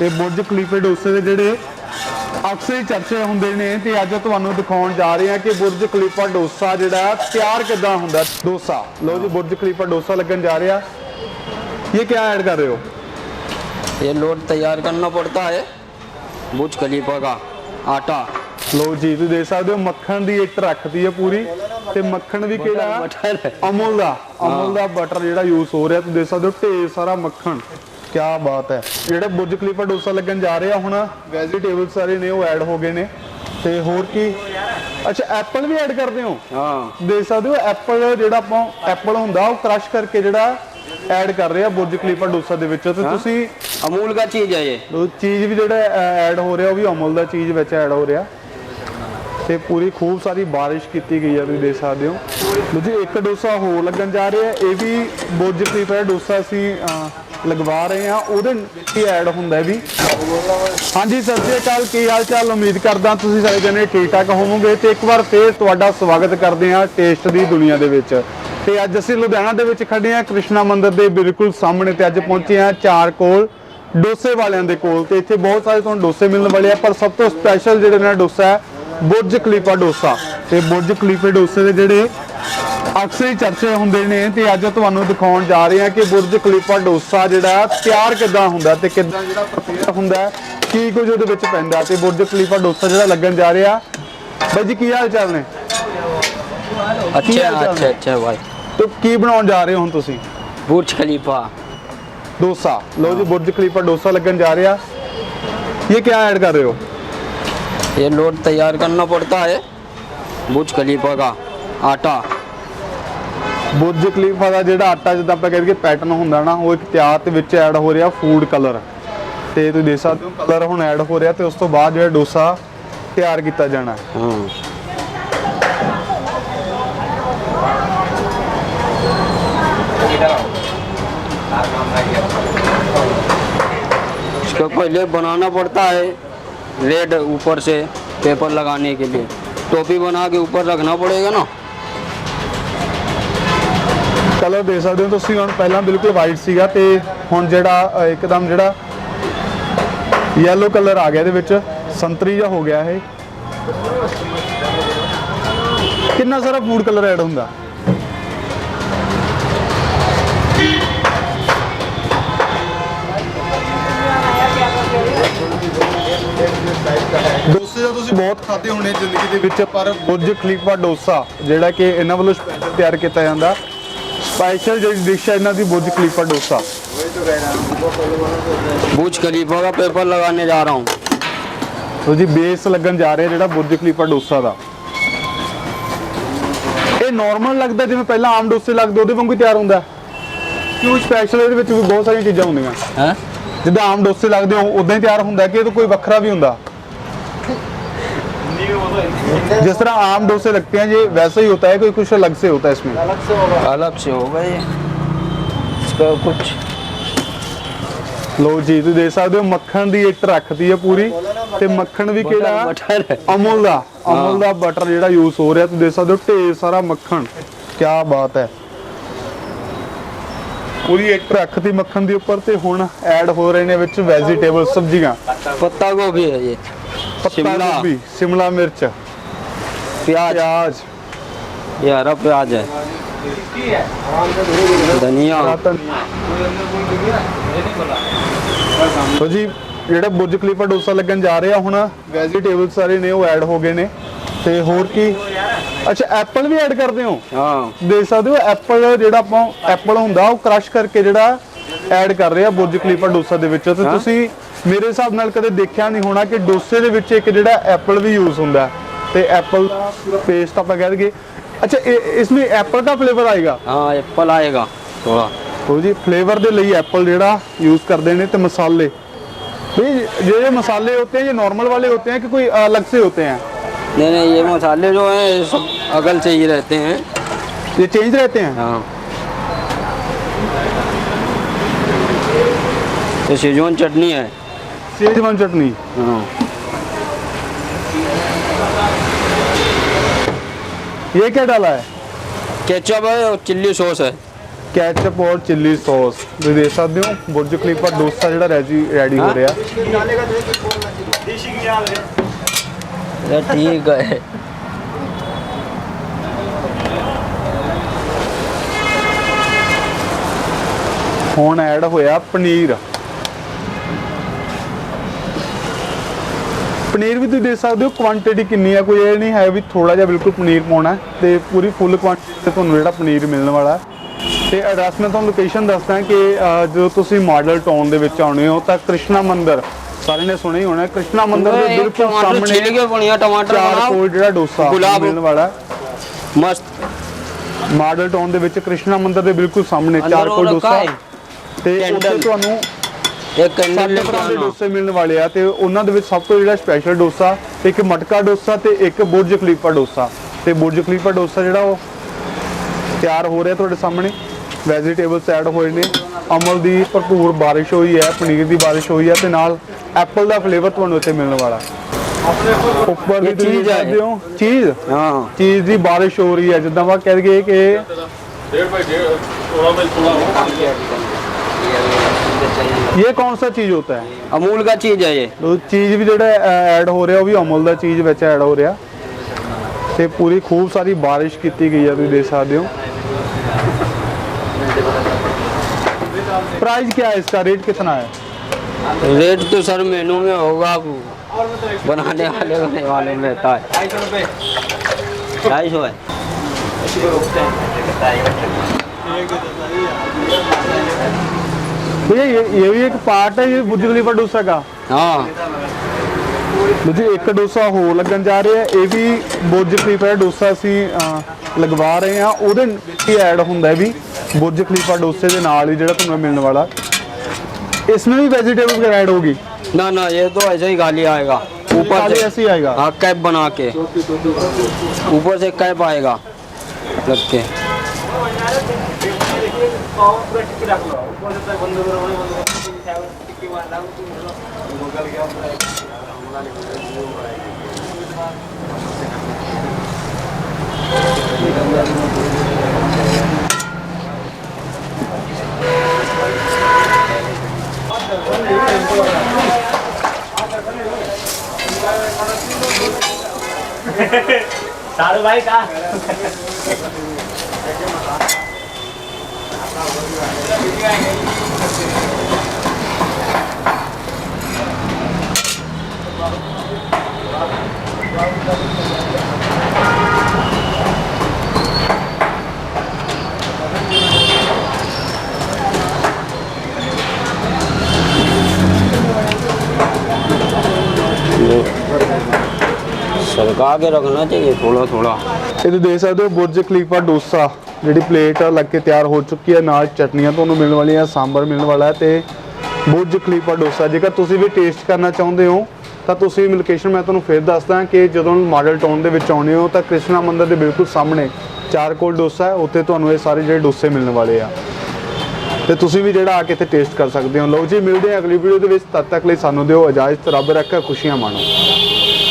ਤੇ ਬੁਰਜ ਖਲੀਫੇ ਡੋਸੇ ਦੇ ਜਿਹੜੇ ਅਕਸਰ ਹੀ ਚਰਚੇ ਹੁੰਦੇ ਨੇ ਤੇ ਅੱਜ ਤੁਹਾਨੂੰ ਦਿਖਾਉਣ ਜਾ ਰਹੇ ਹਾਂ ਕਿ ਬੁਰਜ ਖਲੀਫਾ ਡੋਸਾ ਜਿਹੜਾ ਤਿਆਰ ਕਿੱਦਾਂ ਹੁੰਦਾ ਡੋਸਾ ਲਓ ਜੀ ਬੁਰਜ ਖਲੀਫਾ ਡੋਸਾ ਲੱਗਣ ਜਾ ਰਿਹਾ ਇਹ ਕੀ ਐਡ ਕਰ ਰਹੇ ਹੋ ये लोड तैयार करना पड़ता है बुर्ज खलीफा का आटा ਲਓ ਜੀ ਤੁਸੀਂ ਦੇਖ ਸਕਦੇ ਹੋ ਮੱਖਣ ਦੀ ਇੱਟ ਰੱਖਦੀ ਹੈ ਪੂਰੀ ਤੇ ਮੱਖਣ ਵੀ ਕਿਹੜਾ बटर है ਅਮੁਲ ਦਾ ਅਮੁਲ ਦਾ ਬਟਰ ਜਿਹੜਾ ਯੂਜ਼ ਹੋ ਰਿਹਾ ਤੁਸੀਂ ਦੇਖ ਸਕਦੇ ਹੋ ਢੇਰ ਸਾਰਾ ਮੱਖਣ ਕੀ ਬਾਤ ਹੈ। ਜਿਹੜੇ ਬੁਰਜ ਖਲੀਫਾ ਡੋਸਾ ਲੱਗਣ ਜਾ ਰਿਹਾ ਹੁਣ ਵੈਜੀਟੇਬਲ ਸਾਰੇ ਨੇ ਉਹ ਐਡ ਹੋ ਗਏ ਨੇ। ਤੇ ਹੋਰ ਕੀ? ਅੱਛਾ ਐਪਲ ਵੀ ਐਡ ਕਰਦੇ ਹੋ? ਹਾਂ। ਦੇਖ ਸਕਦੇ ਹੋ ਐਪਲ ਜਿਹੜਾ ਆਪਾਂ ਐਪਲ ਹੁੰਦਾ ਉਹ ਕ੍ਰਸ਼ ਕਰਕੇ ਜਿਹੜਾ ਐਡ ਕਰ ਰਹੇ ਆ ਬੁਰਜ ਖਲੀਫਾ ਡੋਸਾ ਦੇ ਵਿੱਚ। ਤੇ ਤੁਸੀਂ ਅਮੂਲ ਦਾ ਚੀਜ਼ ਹੈ ਇਹ। ਉਹ ਚੀਜ਼ ਵੀ ਜਿਹੜਾ ਐਡ ਹੋ ਰਿਹਾ ਉਹ ਵੀ ਅਮੂਲ ਦਾ ਚੀਜ਼ ਵਿੱਚ ਐਡ ਹੋ ਰਿਹਾ। ਤੇ ਪੂਰੀ ਖੂਬ ਸਾਰੀ ਬਾਰਿਸ਼ ਕੀਤੀ ਗਈ ਆ ਤੁਸੀਂ ਦੇਖ ਸਕਦੇ ਹੋ। ਲੋ ਜੀ ਇੱਕ ਡੋਸਾ ਹੋਰ ਲੱਗਣ ਜਾ ਰਿਹਾ ਇਹ ਵੀ ਬੁਰਜ ਖਲੀਫਾ ਡੋਸਾ ਸੀ ਲਗਵਾ ਰਹੇ ਹਾਂ, ਉਹਦੇ ਵਿੱਚ ਐਡ ਹੁੰਦਾ ਵੀ। ਹਾਂਜੀ, ਸਤਿ ਸ਼੍ਰੀ ਅਕਾਲ, ਕੀ ਹਾਲ ਚਾਲ? ਉਮੀਦ ਕਰਦਾ ਤੁਸੀਂ ਸਾਰੇ ਜਣੇ ਠੀਕ ਠਾਕ ਹੋਵੋਗੇ ਤੇ ਇੱਕ ਵਾਰ ਫੇਰ ਤੁਹਾਡਾ ਸਵਾਗਤ ਕਰਦੇ ਹਾਂ ਟੇਸਟ ਦੀ ਦੁਨੀਆ ਦੇ ਵਿੱਚ। ਤੇ ਅੱਜ ਅਸੀਂ ਲੁਧਿਆਣਾ ਦੇ ਵਿੱਚ ਖੜੇ ਹਾਂ, ਕ੍ਰਿਸ਼ਨਾ ਮੰਦਿਰ ਦੇ ਬਿਲਕੁਲ ਸਾਹਮਣੇ ਤੇ ਅੱਜ ਪਹੁੰਚੇ ਹਾਂ ਚਾਰ ਕੋਲ, ਡੋਸੇ ਵਾਲਿਆਂ ਦੇ ਕੋਲ। ਤੇ ਇੱਥੇ ਬਹੁਤ ਸਾਰੇ ਤੁਹਾਨੂੰ ਡੋਸੇ ਮਿਲਣ ਵਾਲੇ ਆ, ਪਰ ਸਭ ਤੋਂ ਸਪੈਸ਼ਲ ਜਿਹੜੇ ਨੇ ਡੋਸਾ ਹੈ, ਬੁਰਜ ਖਲੀਫਾ ਡੋਸਾ। ਤੇ ਬੁਰਜ ਖਲੀਫੇ ਡੋਸੇ ਦੇ ਜਿਹੜੇ ਅਕਸਰ ਹੀ ਚਰਚੇ ਹੁੰਦੇ ਨੇ ਤੇ ਅੱਜ ਤੁਹਾਨੂੰ ਦਿਖਾਉਣ ਜਾ ਰਹੇ ਹਾਂ ਕਿ ਬੁਰਜ ਖਲੀਫਾ ਡੋਸਾ ਜਿਹੜਾ ਤਿਆਰ ਕਿੱਦਾਂ ਹੁੰਦਾ ਤੇ ਕਿੱਦਾਂ ਜਿਹੜਾ ਪ੍ਰਪੇਅਰ ਹੁੰਦਾ ਹੈ, ਕੀ ਕੁਝ ਉਹਦੇ ਵਿੱਚ ਪੈਂਦਾ ਤੇ ਬੁਰਜ ਖਲੀਫਾ ਡੋਸਾ ਜਿਹੜਾ ਲੱਗਣ ਜਾ ਰਿਹਾ ਬਾਈ ਜੀ ਕੀ ਹਾਲ ਚਾਲ ਨੇ अच्छे हाल चाल अच्छे है? अच्छे भाई ਤੇ ਕੀ ਬਣਾਉਣ ਜਾ ਰਹੇ ਹੋ ਹੁਣ ਤੁਸੀਂ बुर्ज खलीफा ਡੋਸਾ ਲਓ ਜੀ ਬੁਰਜ ਖਲੀਫਾ ਡੋਸਾ ਲੱਗਣ ਜਾ ਰਿਹਾ ਇਹ ਕੀ ਐਡ ਕਰ ਰਹੇ ਹੋ ये लोड तैयार करना पड़ता है बुर्ज खलीफा का आटा ਬੁਰਜ ਖਲੀਫਾ ਦਾ ਜਿਹੜਾ ਆਟਾ ਜਿੱਦਾਂ ਆਪਾਂ ਕਹਿੰਦੇ ਪੈਟਰਨ ਹੁੰਦਾ ਨਾ ਉਹ ਇੱਕ ਤਿਆਰ ਤੇ ਵਿੱਚ ਐਡ ਹੋ ਰਿਹਾ ਫੂਡ ਕਲਰ ਤੇ ਤੁਸੀਂ ਦੇਖ ਸਕਦੇ ਹੋ ਕਲਰ ਹੁਣ ਐਡ ਹੋ ਰਿਹਾ ਤੇ ਉਸ ਤੋਂ ਬਾਅਦ ਜਿਹੜਾ ਡੋਸਾ ਤਿਆਰ ਕੀਤਾ ਜਾਣਾ ਹੈ हाँ इसको पहले बनाना पड़ता है रेड ऊपर से पेपर लगाने के लिए टोपी बना के ऊपर रखना पड़ेगा ना ਕਲਰ ਦੇਖ ਸਕਦੇ ਹੋ ਤੁਸੀਂ। ਹੁਣ ਪਹਿਲਾਂ ਬਿਲਕੁਲ ਵਾਈਟ ਸੀਗਾ ਤੇ ਹੁਣ ਜਿਹੜਾ ਇੱਕਦਮ ਜਿਹੜਾ ਯੈਲੋ ਕਲਰ ਆ ਗਿਆ ਇਹਦੇ ਵਿੱਚ। ਸੰਤਰੀ ਜਿਹਾ ਹੋ ਗਿਆ ਇਹ। ਕਿੰਨਾ ਸਾਰਾ ਫੂਡ ਕਲਰ ਐਡ ਹੁੰਦਾ? ਡੋਸੇ ਤਾਂ ਤੁਸੀਂ ਬਹੁਤ ਖਾਦੇ ਹੋਣੇ ਜ਼ਿੰਦਗੀ ਦੇ ਵਿੱਚ ਪਰ ਬੁਰਜ ਖਲੀਫਾ ਡੋਸਾ ਜਿਹੜਾ ਕਿ ਇਹਨਾਂ ਵੱਲੋਂ ਸਪੈਸ਼ਲ ਤਿਆਰ ਕੀਤਾ ਜਾਂਦਾ। ਸਪੈਸ਼ਲ ਜਿਹੜੀ ਡਿਸ਼ ਹੈ ਇਹਨਾਂ ਦੀ ਬੁਰਜ ਖਲੀਫਾ ਡੋਸਾ बुर्ज खलीफा का पेपर लगाने जा रहा हूँ ਤੋ ਜੀ ਬੇਸ ਲੱਗਣ ਜਾ ਰਿਹਾ ਜਿਹੜਾ ਬੁਰਜ ਖਲੀਫਾ ਡੋਸਾ ਦਾ ਇਹ ਨਾਰਮਲ ਲੱਗਦਾ ਜਿਵੇਂ ਪਹਿਲਾਂ ਆਮ ਡੋਸੇ ਲੱਗਦੇ ਉਹਦੇ ਵਾਂਗੂ ਹੀ ਤਿਆਰ ਹੁੰਦਾ ਕਿਉਂ ਸਪੈਸ਼ਲ ਇਹਦੇ ਵਿੱਚ ਵੀ ਬਹੁਤ ਸਾਰੀਆਂ ਚੀਜ਼ਾਂ ਹੁੰਦੀਆਂ हैं ਜਿੱਦਾਂ ਆਮ ਡੋਸੇ ਲੱਗਦੇ ਹੋ ਉਦਾਂ ਹੀ ਤਿਆਰ ਹੁੰਦਾ ਕਿ ਇਹ ਤੋਂ ਕੋਈ ਵੱਖਰਾ ਵੀ ਹੁੰਦਾ जिस तरह आम डोसे लगते हैं ये वैसे ही होता है कोई कुछ अलग से होता है इसमें अलग से होगा ये इसका कुछ ਲੋ ਜੀ ਤੁਸੀਂ ਦੇਖ ਸਕਦੇ ਹੋ ਮੱਖਣ ਦੀ ਇੱਟ ਰੱਖਦੀ ਹੈ ਪੂਰੀ ਤੇ ਮੱਖਣ ਵੀ ਕਿਹੜਾ बटर है ਅਮੁਲ ਦਾ ਅਮੁਲ ਦਾ ਬਟਰ ਜਿਹੜਾ ਯੂਜ਼ ਹੋ ਰਿਹਾ ਤੁਸੀਂ ਦੇਖ ਸਕਦੇ ਹੋ ਢੇਰ ਸਾਰਾ ਮੱਖਣ ਕੀ ਬਾਤ ਹੈ ਪੂਰੀ ਇੱਟ ਰੱਖਤੀ ਮੱਖਣ ਦੇ ਉੱਪਰ ਤੇ ਹੁਣ ਐਡ ਹੋ ਰਹੇ ਨੇ ਵਿੱਚ ਵੈਜੀਟੇਬਲ ਸਬਜ਼ੀਆਂ पत्ता गोभी है ये ਪੱਤਾ शिमला ਗੋਭੀ ਸ਼ਿਮਲਾ ਮਿਰਚ प्याज ਪਿਆਜ਼ ये हरा प्याज है धनिया ਤੋ ਜੀ ਜਿਹੜਾ ਬੁਰਜ ਖਲੀਫਾ ਡੋਸਾ ਲੱਗਣ ਜਾ ਰਿਹਾ ਹੁਣ ਵੈਜੀਟੇਬਲ ਸਾਰੇ ਨੇ ਉਹ ਐਡ ਹੋ ਗਏ ਨੇ ਤੇ ਹੋਰ ਕੀ ਅੱਛਾ ਐਪਲ ਵੀ ਐਡ ਕਰਦੇ ਹੋ हाँ ਦੇਖ ਸਕਦੇ ਹੋ ਐਪਲ ਜਿਹੜਾ ਆਪਾਂ ਐਪਲ ਹੁੰਦਾ ਉਹ ਕ੍ਰਸ਼ ਕਰਕੇ ਜਿਹੜਾ ਐਡ ਕਰ ਰਹੇ ਆ ਬੁਰਜ ਖਲੀਫਾ ਡੋਸਾ ਦੇ ਵਿੱਚ ਤੇ ਤੁਸੀਂ ਮੇਰੇ ਹਿਸਾਬ ਨਾਲ ਕਦੇ ਦੇਖਿਆ ਨਹੀਂ ਹੋਣਾ ਕਿ ਡੋਸੇ ਦੇ ਵਿੱਚ ਇੱਕ ਜਿਹੜਾ ਐਪਲ ਵੀ ਯੂਜ਼ ਹੁੰਦਾ ਤੇ ਐਪਲ ਪੇਸਟ ਆਪਾਂ ਕਹਿ ਦਈਏ। ਅੱਛਾ ਇਸ ਵਿੱਚ ਐਪਲ ਦਾ ਫਲੇਵਰ ਆਏਗਾ? ਹਾਂ ਐਪਲ ਆਏਗਾ ਥੋੜਾ ਹੋ ਜੀ ਫਲੇਵਰ ਦੇ ਲਈ ਐਪਲ ਜਿਹੜਾ ਯੂਜ਼ ਕਰਦੇ ਨੇ ਤੇ ਮਸਾਲੇ। ये मसाले होते हैं ये नॉर्मल वाले होते हैं कि कोई अलग से होते हैं नहीं नहीं ये मसाले जो हैं ये सब अगल से ही रहते हैं ये चेंज रहते हैं हाँ ये शेजवान चटनी है सेजवान चटनी हाँ ये क्या डाला है केचप है और चिल्ली सॉस है ਕੈਚਅਪ ਔਰ ਚਿੱਲੀ ਸੌਸ ਤੁਸੀਂ ਦੇਖ ਸਕਦੇ ਹੋ ਬੁਰਜ ਖਲੀਫਾ ਡੋਸਾ ਜਿਹੜਾ ਰੈਡੀ ਰੈਡੀ ਹੋ ਰਿਹਾ ये ठीक है ਹੁਣ ਐਡ ਹੋਇਆ ਪਨੀਰ ਪਨੀਰ ਵੀ ਤੁਸੀਂ ਦੇਖ ਸਕਦੇ ਹੋ ਕੁਆਂਟੀਟੀ ਕਿੰਨੀ ਆ ਕੋਈ ਇਹ ਨਹੀਂ ਹੈ ਵੀ ਥੋੜਾ ਜਿਹਾ ਬਿਲਕੁਲ ਪਨੀਰ ਪਾਉਣਾ ਤੇ ਪੂਰੀ ਫੁੱਲ ਕੁਆਂਟੀਟੀ ਤੇ ਤੁਹਾਨੂੰ ਜਿਹੜਾ ਪਨੀਰ ਮਿਲਣ ਵਾਲਾ ਤੇ ਐਡਰੈਸ ਮੈਂ ਤੁਹਾਨੂੰ ਲੋਕੇਸ਼ਨ ਦੱਸਦਾ ਕਿ ਜਦੋਂ ਤੁਸੀਂ ਮਾਡਲ ਟਾਊਨ ਦੇ ਵਿੱਚ ਆਉਣੇ ਹੋ ਤਾਂ ਕ੍ਰਿਸ਼ਨਾ ਮੰਦਿਰ ਸਾਰੇ ਨੇ ਸੁਣਿਆ ਹੀ ਹੋਣਾ ਕ੍ਰਿਸ਼ਨਾ ਮੰਦਿਰ ਦੇ ਬਿਲਕੁਲ ਸਾਹਮਣੇ ਛਿੱਲ ਕੇ ਬਣਿਆ ਟਮਾਟਰ ਨਾਲ ਜਿਹੜਾ ਡੋਸਾ ਮਿਲਣ ਵਾਲਾ ਮਸਤ। ਮਾਡਲ ਟਾਊਨ ਦੇ ਵਿੱਚ ਕ੍ਰਿਸ਼ਨਾ ਮੰਦਿਰ ਦੇ ਬਿਲਕੁਲ ਸਾਹਮਣੇ ਚਾਰ ਕੋਲ ਡੋਸਾ। ਤੇ ਉੱਥੇ ਤੁਹਾਨੂੰ ਇਹ ਕੰਨੀ ਸੱਤ ਦੇ ਡੋਸੇ ਮਿਲਣ ਵਾਲੇ ਆ ਤੇ ਉਹਨਾਂ ਦੇ ਵਿੱਚ ਸਭ ਤੋਂ ਜਿਹੜਾ ਸਪੈਸ਼ਲ ਡੋਸਾ ਇੱਕ ਮਟਕਾ ਡੋਸਾ ਤੇ ਇੱਕ ਬੁਰਜ ਖਲੀਫਾ ਡੋਸਾ। ਤੇ ਬੁਰਜ ਖਲੀਫਾ ਡੋਸਾ ਜਿਹੜਾ ਉਹ ਤਿਆਰ ਹੋ ਰਿਹਾ ਤੁਹਾਡੇ ਸਾਹਮਣੇ। ਵੈਜੀਟੇਬਲਸ ਐਡ ਹੋਏ ਨੇ। ਅਮਲ ਦੀ ਭਰਪੂਰ ਬਾਰਿਸ਼ ਹੋਈ ਹੈ ਪਨੀਰ ਦੀ ਬਾਰਿਸ਼ ਹੋਈ ਹੈ ਤੇ ਨਾਲ ਐਪਲ ਦਾ ਫਲੇਵਰ ਤੁਹਾਨੂੰ ਇੱਥੇ ਮਿਲਣ ਵਾਲਾ। ਉੱਪਰ ਦੀ ਚੀਜ਼ ਚੀਜ਼ ਹੈ। ਹੋ ਚੀਜ਼? ਹਾਂ। ਚੀਜ਼ ਦੀ ਬਾਰਿਸ਼ ਹੋ ਰਹੀ ਹੈ ਜਿੱਦਾਂ ਵਾ ਕਹਿ ਗਏ ਕਿ ਡੇਢ ਬਾਈ ਡੇਢ 16 ਬਾਈ 16 ਹੋ। अमूल का चीज है ये ਉਹ ਚੀਜ਼ ਵੀ ਜਿਹੜਾ ਐਡ ਹੋ ਰਿਹਾ ਉਹ ਵੀ ਅਮੁਲ ਦਾ ਚੀਜ਼ ਵਿੱਚ ਐਡ ਹੋ ਰਿਹਾ ਤੇ ਪੂਰੀ ਖੂਬ ਸਾਰੀ ਬਾਰਿਸ਼ ਕੀਤੀ ਗਈ ਹੈ ਤੁਸੀਂ ਦੇਖ ਸਕਦੇ ਹੋ प्राइस क्या है इसका रेट कितना है रेट तो सर मेनू में होगा वो बनाने वाले होने वाले में रहता है ढाई सौ है भैया ये ये भी एक पार्ट है ये बुर्ज खलीफा डोसा का हाँ ਜੀ ਇੱਕ ਡੋਸਾ ਹੋਰ ਲੱਗਣ ਜਾ ਰਿਹਾ ਹੈ ਇਹ ਵੀ ਬੁਰਜ ਖਲੀਫਾ ਦਾ ਡੋਸਾ ਅਸੀਂ ਅਹ, ਲਗਵਾ ਰਹੇ ਹਾਂ ਉਹਦੇ ਵਿੱਚ ਹੀ ਐਡ ਹੁੰਦਾ ਹੈ ਵੀ ਬੁਰਜ ਖਲੀਫਾ ਡੋਸੇ ਦੇ ਨਾਲ ਹੀ ਜਿਹੜਾ ਤੁਹਾਨੂੰ ਮਿਲਣ ਵਾਲਾ इसमें भी वेजिटेबल वगैरह ऐड होगी ना ना ये तो ऐसे ही खाली आएगा ऊपर खाली से ऐसे ही आएगा हाँ कैप बना के ऊपर से कैप आएगा लग के পুরো টিকি রাখল উপরে তো বন্ধ করে ওই বন্ধ করে টিকি মারলাম লোকাল গিয়ে আমরা सरका के रखना चाहिए थोड़ा थोड़ा ये तो देख सकते हो बुर्ज खलीफा डोसा ਜਿਹੜੀ ਪਲੇਟ ਲੱਗ ਕੇ ਤਿਆਰ ਹੋ ਚੁੱਕੀ ਹੈ ਨਾਲ ਚਟਨੀਆਂ ਤੁਹਾਨੂੰ ਮਿਲਣ ਵਾਲੀਆਂ, ਸਾਂਬਰ ਮਿਲਣ ਵਾਲਾ ਹੈ ਤੇ ਬੁਰਜ ਖਲੀਫਾ ਡੋਸਾ। ਜੇਕਰ ਤੁਸੀਂ ਵੀ ਟੇਸਟ ਕਰਨਾ ਚਾਹੁੰਦੇ ਹੋ, ਤਾਂ ਤੁਸੀਂ ਲੋਕੇਸ਼ਨ ਮੈਂ ਤੁਹਾਨੂੰ ਫਿਰ ਦੱਸਦਾ ਕਿ ਜਦੋਂ ਮਾਡਲ ਟਾਊਨ ਦੇ ਵਿੱਚ ਆਉਣੇ ਹੋ, ਤਾਂ ਕ੍ਰਿਸ਼ਨਾ ਮੰਦਿਰ ਦੇ ਬਿਲਕੁਲ ਸਾਹਮਣੇ ਚਾਰ ਕੋਲ ਡੋਸਾ ਹੈ, ਉੱਥੇ ਤੁਹਾਨੂੰ ਇਹ ਸਾਰੇ ਜਿਹੜੇ ਡੋਸੇ ਮਿਲਣ ਵਾਲੇ ਆ। ਤੇ ਤੁਸੀਂ ਵੀ ਜਿਹੜਾ ਆ ਕੇ ਇੱਥੇ ਟੇਸਟ ਕਰ ਸਕਦੇ ਹੋ। ਲਓ ਜੀ, ਮਿਲਦੇ ਹਾਂ ਅਗਲੀ ਵੀਡੀਓ ਦੇ ਵਿੱਚ। ਤਦ ਤੱਕ ਲਈ ਸਾਨੂੰ ਦਿਓ ਇਜਾਜ਼ਤ, ਰੱਬ ਰੱਖਾ, ਖੁਸ਼ੀਆਂ ਮਾਣੋ।